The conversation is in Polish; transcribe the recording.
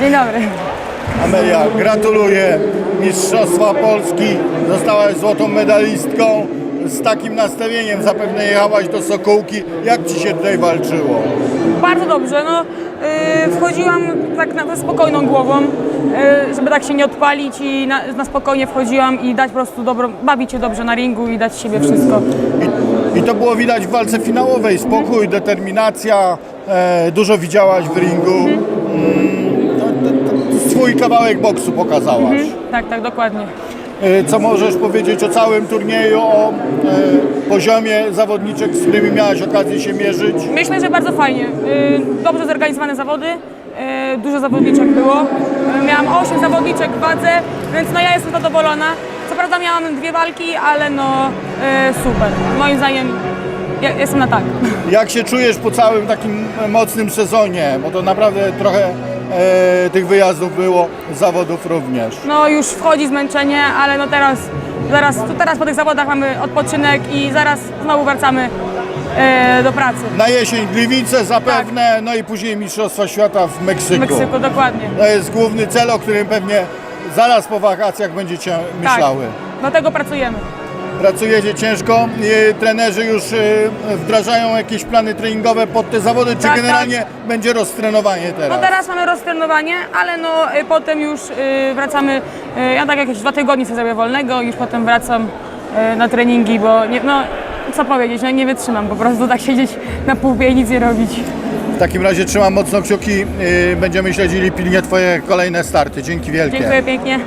Dzień dobry. Amelia, gratuluję Mistrzostwa Polski. Zostałaś złotą medalistką. Z takim nastawieniem zapewne jechałaś do Sokółki. Jak Ci się tutaj walczyło? Bardzo dobrze. No, yy, wchodziłam tak na, ze spokojną głową, yy, żeby tak się nie odpalić i na, na spokojnie wchodziłam i dać po prostu dobrą, bawić się dobrze na ringu i dać siebie wszystko. I, I to było widać w walce finałowej. Spokój, determinacja. E, dużo widziałaś w ringu. Mm, swój kawałek boksu pokazałaś. Tak, tak, dokładnie. E, Co możesz powiedzieć o całym turnieju, o e, poziomie zawodniczek, z którymi miałaś okazję się mierzyć? Myślę, że bardzo fajnie. Yy, dobrze zorganizowane zawody. Yy, dużo zawodniczek było. Miałam 8 zawodniczek w wadze, więc no ja jestem zadowolona. Co prawda miałam dwie walki, ale no super. Moim zdaniem ja, jestem na tak. Jak się czujesz po całym takim mocnym sezonie? Bo to naprawdę trochę e, tych wyjazdów było, zawodów również. No już wchodzi zmęczenie, ale no teraz, zaraz, to teraz po tych zawodach mamy odpoczynek i zaraz znowu wracamy e, do pracy. Na jesień Gliwice zapewne, no i później Mistrzostwa Świata w W Meksyku. Meksyku, dokładnie. To jest główny cel, o którym pewnie zaraz po wakacjach będziecie myślały. Tak, do tego pracujemy. Pracujecie ciężko, trenerzy już e, wdrażają jakieś plany treningowe pod te zawody, czy Tak, generalnie będzie roztrenowanie teraz? No teraz mamy roztrenowanie, ale no e, potem już e, wracamy, ja tak jakieś dwa tygodnie sobie zrobię wolnego, już potem wracam na treningi, bo nie, no co powiedzieć, no nie wytrzymam po prostu tak siedzieć na półpie i nic nie robić. W takim razie trzymam mocno kciuki, będziemy śledzili pilnie Twoje kolejne starty. Dzięki wielkie. Dziękuję pięknie.